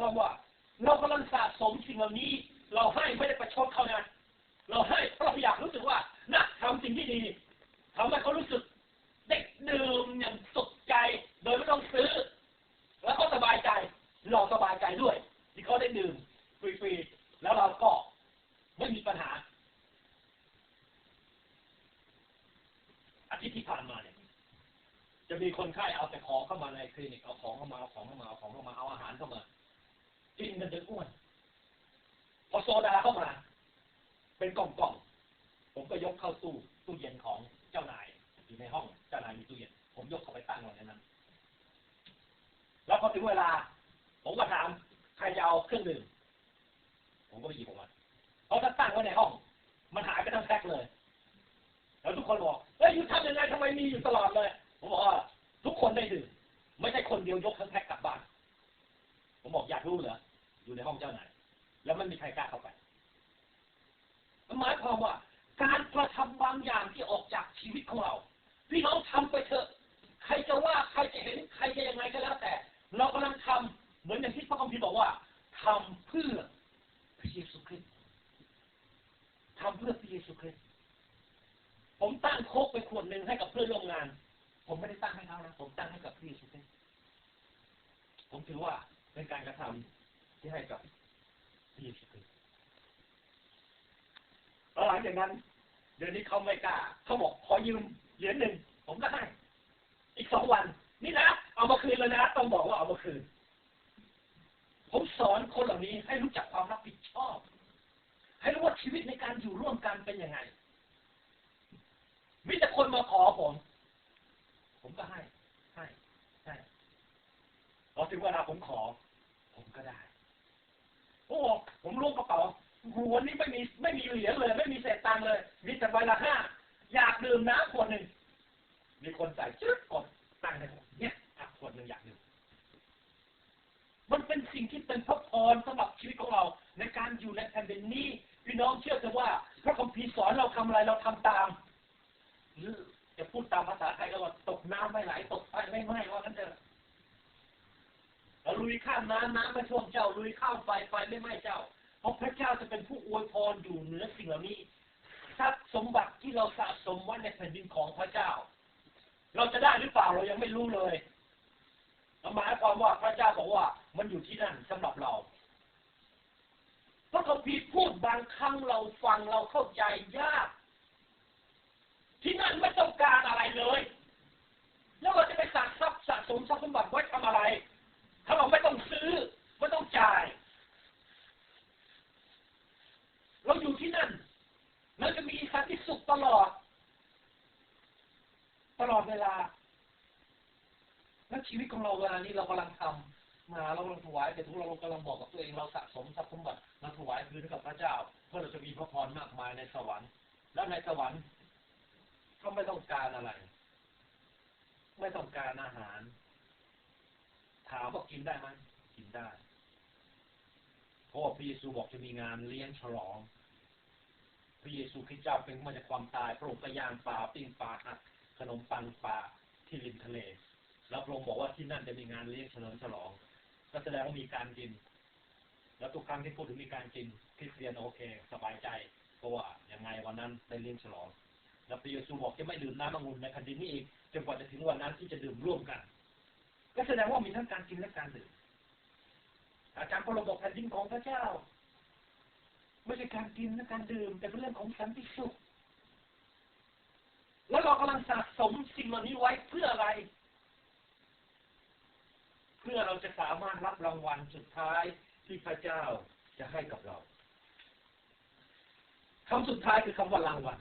ความว่า เรากำลังสะสมสิ่งเหล่านี้ เราให้ไม่ได้ประชดเขานะเราให้เพราะเราอยากรู้สึกว่านะทำสิ่งที่ดีทำให้เขารู้สึกเด็กดื่มอย่างสุขใจ โดยไม่ต้องซื้อ แล้วก็สบายใจเราสบายใจด้วย ที่เขาได้ดื่มฟรีๆแล้วเราก็ไม่มีปัญหาอาทิตย์ที่ผ่านมาเนี่ยจะมีคนไข้เอาแต่ของเข้ามาในคลินิกเอาของเข้ามาเอาของเข้ามาเอาของเข้ามาเอาอาหารเข้ามา กินกันจนอ้วนพอโซดาเข้ามา เป็นกล่องๆผมก็ยกเข้าตู้ตู้เย็นของเจ้านายอยู่ในห้องเจ้านายมีตู้เย็น ผมยกเข้าไปตั้งไว้ในนั้น แล้วพอถึงเวลา ผมก็ถามใครจะเอาเครื่องดื่มผมก็ไปหยิบออกมาเพราะถ้าตั้งไว้ในห้อง มันหายไปทั้งแพ็คเลย แล้วทุกคนบอกเฮ้ยอยู่ทำยังไงทำไมมีอยู่ตลอดเลย ผมบอกว่าทุกคนได้ดื่มไม่ใช่คนเดียวยกทั้งแพ็คกลับบ้าน ผมบอกอยากรู้เหรอ อยู่ในห้องเจ้านายแล้วไม่มีใครกล้าเข้าไปหมายความว่า การกระทำบางอย่างที่ออกจากชีวิตของเราพี่น้องทำไปเถอะ ใครจะว่าใครจะเห็นใครจะยังไงก็แล้วแต่ เรากำลังทำเหมือนอย่างที่พระคัมภีร์บอกว่าทำเพื่อพระเยซูคริสต์ทำเพื่อพระเยซูคริสต์ผมตั้งโคกไปขวดหนึ่งให้กับเพื่อนร่วมงาน ผมไม่ได้ตั้งให้เขานะผมตั้งให้กับพระเยซูคริสต์ผมถือว่าเป็นการกระทำ ที่ให้กับพระเยซูคริสต์แล้วหลังจากนั้น เดี๋ยวนี้เขาไม่กล้า เขาบอกขอยืมเหรียญหนึ่งผมก็ให้ อีกสองวัน นี่นะ เอามาคืนแล้วนะ ต้องบอกว่าเอามาคืน ผมสอนคนเหล่านี้ให้รู้จักความรับผิดชอบ ให้รู้ว่าชีวิตในการอยู่ร่วมกันเป็นยังไง มีแต่คนมาขอผม ผมก็ให้ ให้ ให้พอถึงเวลาผมขอ ผมก็ได้ โอ้ ผมล้วงกระเป๋าหัวนี้ไม่มีไม่มีเหรียญเลย ไม่มีเศษตังค์เลย มีแต่ใบละห้า อยากดื่มน้ำขวดหนึ่ง มีคนใส่ชึ๊บกดตังให้ผมเนี่ยอะขวดหนึ่งอยากดื่ม มันเป็นสิ่งที่เป็นพระพรสำหรับชีวิตของเรา ในการอยู่ในแผ่นดินนี้พี่น้องเชื่อเถอะว่า พระคัมภีร์สอนเราทำอะไรเราทำตามหรือจะพูดตามภาษาไทยก็ว่าตกน้ำไม่ไหลตกไฟไม่ไหม้ว่ากันเถอะ ลุยข้ามน้ำน้ำไม่ท่วมเจ้า ลุยข้ามไฟไฟไม่ไหม้เจ้า เพราะพระเจ้าจะเป็นผู้อวยพรอยู่เหนือสิ่งเหล่านี้ทรัพย์สมบัติที่เราสะสมไว้ในแผ่นดินของพระเจ้า เราจะได้หรือเปล่าเรายังไม่รู้เลยหมายความว่าพระเจ้าบอกว่ามันอยู่ที่นั่นสำหรับเราพระคัมภีร์พูดบางครั้งเราฟังเราเข้าใจยาก ที่นั่นไม่ต้องการอะไรเลย แล้วเราจะไปสะทรัพย์สะสมทรัพย์สมบัติไว้ทำอะไร ถ้าเราไม่ต้องซื้อ ไม่ต้องจ่าย เราอยู่ที่นั่นเราจะมีสันติสุขตลอด ตลอดเวลา และชีวิตของเราเวลานี้เรากำลังทำมาเรากำลังถวายแต่ทุกเรากำลังบอกกับตัวเองเราสะสมทรัพย์สมบัติเราถวายคืนให้กับพระเจ้าเพื่อเราจะมีพระพรมากมายในสวรรค์ และในสวรรค์ก็ไม่ต้องการอะไร ไม่ต้องการอาหาร ถามว่ากินได้ไหมกินได้เพราะว่าพระเยซูบอกจะมีงานเลี้ยงฉลอง พระเยซูคริสต์เจ้าเป็นมาจากความตายพระองค์ก็ย่างปลาปิ้งปลาหักขนมปังปลาที่ริมทะเล แล้วพระองค์บอกว่าที่นั่นจะมีงานเลี้ยงเฉลิมฉลอง ก็แสดงว่ามีการกิน แล้วทุกครั้งที่พูดถึงมีการกินคริสเตียนโอเค สบายใจเพราะว่ายังไงวันนั้นได้เลี้ยงฉลอง แล้วพระเยซูบอกจะไม่ดื่มน้ำองุ่นในแผ่นดินนี้อีกจนกว่าจะถึงวันนั้นที่จะดื่มร่วมกัน ก็แสดงว่ามีทั้งการกินและการดื่มอาจารย์พลบอกแผ่นดินของพระเจ้า ไม่ใช่การกินและการดื่มแต่เป็นเรื่องของสันติสุข แล้วเรากำลังสะสมสิ่งเหล่านี้ไว้เพื่ออะไร เพื่อเราจะสามารถรับรางวัลสุดท้ายที่พระเจ้าจะให้กับเราคำสุดท้ายคือคำว่ารางวัล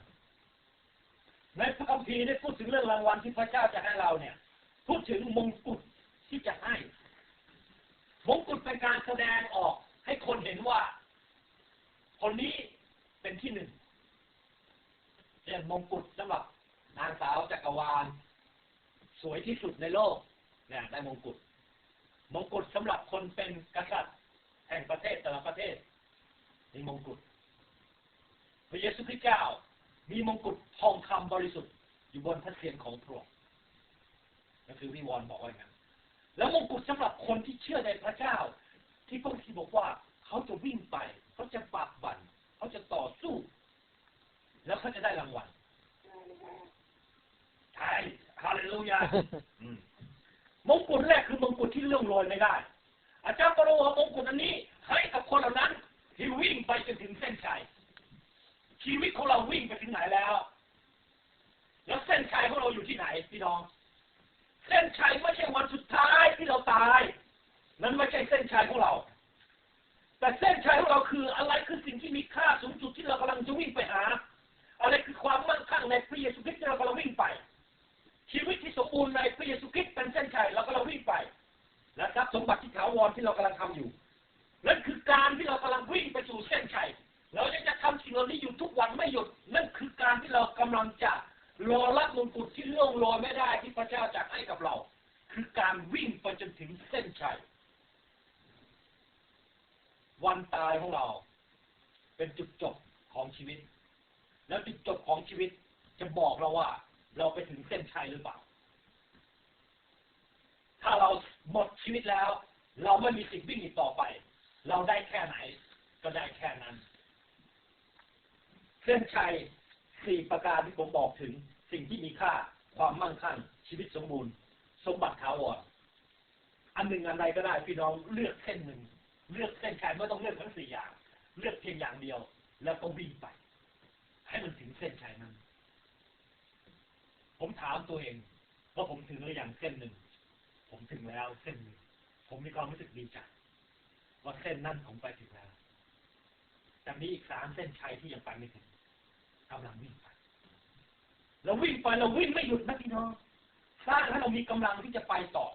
ในพระคัมภีร์ได้พูดถึงเรื่องรางวัลที่พระเจ้าจะให้เราเนี่ย พูดถึงมงกุฎ ที่จะให้มงกุฎเป็นการแสดงออก ให้คนเห็นว่า คนนี้เป็นที่หนึ่งเช่นมงกุฎสำหรับนางสาวจักรวาล สวยที่สุดในโลกเนี่ยได้มงกุฎมงกุฎสำหรับคนเป็นกษัตริย์แห่งประเทศแต่ละประเทศมีมงกุฎพระเยซูคริสต์เจ้า มีมงกุฎทองคำบริสุทธิ์อยู่บนพระเศียรของพระองค์นั่นคือวิวรณ์บอกว่าอย่างนั้น แล้วมงกุฎสำหรับคนที่เชื่อในพระเจ้า ที่พวกที่บอกว่า เขาจะวิ่งไป เขาจะปากบั่นเขาจะต่อสู้ แล้วเขาจะได้รางวัลใช่ฮาเลลูยาอืมมงกุฎแรกคือมงกุฎที่เลื่องลอยไม่ได้ อาจารย์ปโรเอามงกุฎอันนี้ ให้กับคนเหล่านั้นที่วิ่งไปจนถึงเส้นชัยชีวิตของเราวิ่งไปถึงไหนแล้ว แล้วเส้นชัยของเราอยู่ที่ไหนพี่น้อง เส้นชัยไม่ใช่วันสุดท้ายที่เราตาย นั้นไม่ใช่เส้นชัยของเรา แต่เส้นชัยของเราคืออะไรคือสิ่งที่มีค่าสูงสุดที่เรากำลังจะวิ่งไปหา อะไรคือความมั่งคั่งในพระเยซูคริสต์ที่เรากำลังวิ่งไป ชีวิตที่สมบูรณ์ในพระเยซูคริสต์เป็นเส้นชัยเรากำลังวิ่งไปและทรัพย์สมบัติที่ถาวรที่เรากำลังทำอยู่ นั่นคือการที่เรากำลังวิ่งไปสู่เส้นชัยเราจะทำสิ่งเหล่านี้อยู่ทุกวันไม่หยุด นั่นคือการที่เรากำลังจะ รอรับมงกุฎที่ล่วงโรยไม่ได้ที่พระเจ้าจะให้กับเรา คือการวิ่งไปจนถึงเส้นชัย วันตายของเรา เป็นจุดจบของชีวิต แล้วจุดจบของชีวิตจะบอกเราว่า เราไปถึงเส้นชัยหรือเปล่า ถ้าเราหมดชีวิตแล้ว เราไม่มีสิ่งวิ่งอีกต่อไป เราได้แค่ไหน ก็ได้แค่นั้น เส้นชัย สี่ประการที่ผมบอกถึงสิ่งที่มีค่า ความมั่งคั่ง ชีวิตสมบูรณ์ สมบัติถาวรอันหนึ่งอันใดก็ได้พี่น้องเลือกเส้นหนึ่ง เลือกเส้นชัยไม่ต้องเลือกทั้งสี่อย่าง เลือกเพียงอย่างเดียว แล้วก็วิ่งไป ให้มันถึงเส้นชัยนั้น ผมถามตัวเองว่าผมถึงหรือยังเส้นหนึ่ง ผมถึงแล้วเส้นหนึ่ง ผมมีความรู้สึกดีใจว่าเส้นนั้นผมไปถึงแล้วแต่มีอีกสามเส้นชัยที่ยังไปไม่ถึง กำลังวิ่งไปเราวิ่งไปเราวิ่งไม่หยุดนะพี่น้องสร้างให้เรามีกำลังที่จะไปต่อ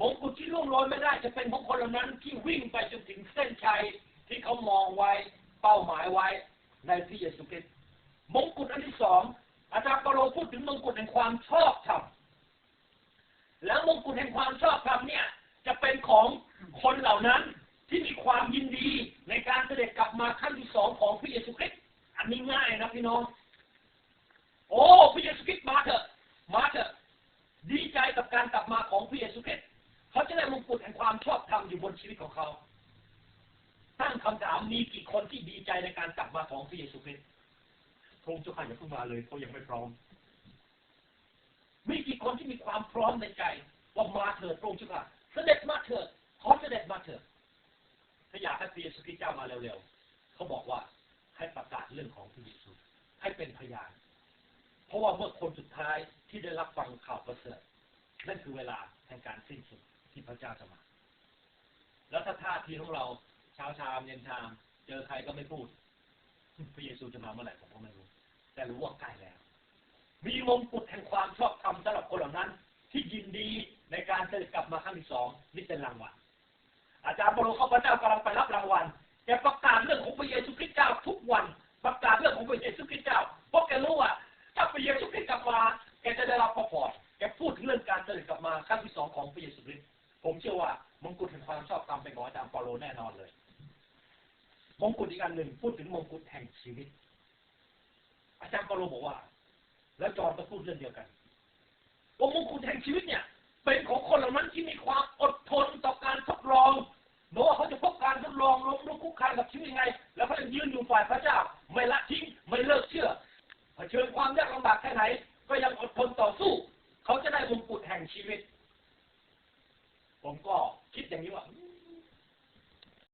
มงกุฎที่ล่วงโรยไม่ได้ จะเป็นของคนเหล่านั้นที่วิ่งไปจนถึงเส้นชัยที่เขามองไว้เป้าหมายไว้ในพระเยซูคริสต์มงกุฎอันที่สองอาจารย์เปโลพูดถึงมงกุฎแห่งความชอบธรรมแล้วมงกุฎแห่งความชอบธรรมเนี่ย จะเป็นของคนเหล่านั้นที่มีความยินดีในการเสด็จกลับมาขั้นที่สองของพระเยซูคริสต์ นายนะพี่น้อง โอ้พระเยซูคริสต์มาเถอะ มาเถอะ ดีใจกับการกลับมาของพระเยซูคริสต์เขาจะได้มงกุฎแห่งความชอบธรรมอยู่บนชีวิตของเขาตั้งคำถามมีกี่คนที่ดีใจในการกลับมาของพระเยซูคริสต์พระองค์เจ้าข้าอย่าเพิ่งมาเลยเขายังไม่พร้อม มีกี่คนที่มีความพร้อมในใจว่ามาเถิดพระองค์เจ้าข้าเสด็จมาเถิดขอเสด็จมาเถิดถ้าอยากให้พระเยซูคริสต์เจ้ามาเร็วๆเขาบอกว่า ให้ประกาศเรื่องของพระเยซูให้เป็นพยาน เพราะว่าเมื่อคนสุดท้ายที่ได้รับฟังข่าวประเสริฐนั่นคือเวลาแห่งการสิ้นสุดที่พระเจ้าจะมา แล้วถ้าท่าทีของเราเช้าชามเย็นชาม เจอใครก็ไม่พูด พระเยซูจะมาเมื่อไหร่ผมก็ไม่รู้ แต่รู้ว่าใกล้แล้ว มีมงกุฎแห่งความชอบธรรมสำหรับคนเหล่านั้น ที่ยินดีในการเสด็จกลับมาครั้งที่สองนี่เป็นรางวัลอาจารย์บรมข้าพเจ้ากำลังไปรับรางวัล แกประกาศเรื่องของพระเยซูคริสต์เจ้าทุกวัน ประกาศเรื่องของพระเยซูคริสต์เจ้า เพราะแกรู้ว่าถ้าพระเยซูคริสต์กลับมาแกจะได้รับพระพรแกพูดถึงเรื่องการเสด็จกลับมาครั้งที่สองของพระเยซูคริสต์ผมเชื่อว่ามงกุฎแห่งความชอบธรรมเป็นของอาจารย์เปาโลแน่นอนเลยมงกุฎอีกอันหนึ่งพูดถึงมงกุฎแห่งชีวิต อาจารย์เปาโลบอกว่า แล้วจอห์นก็พูดเรื่องเดียวกันว่ามงกุฎแห่งชีวิตเนี่ย เป็นของคนเหล่านั้นที่มีความอดทนต่อการทดลอง ลุ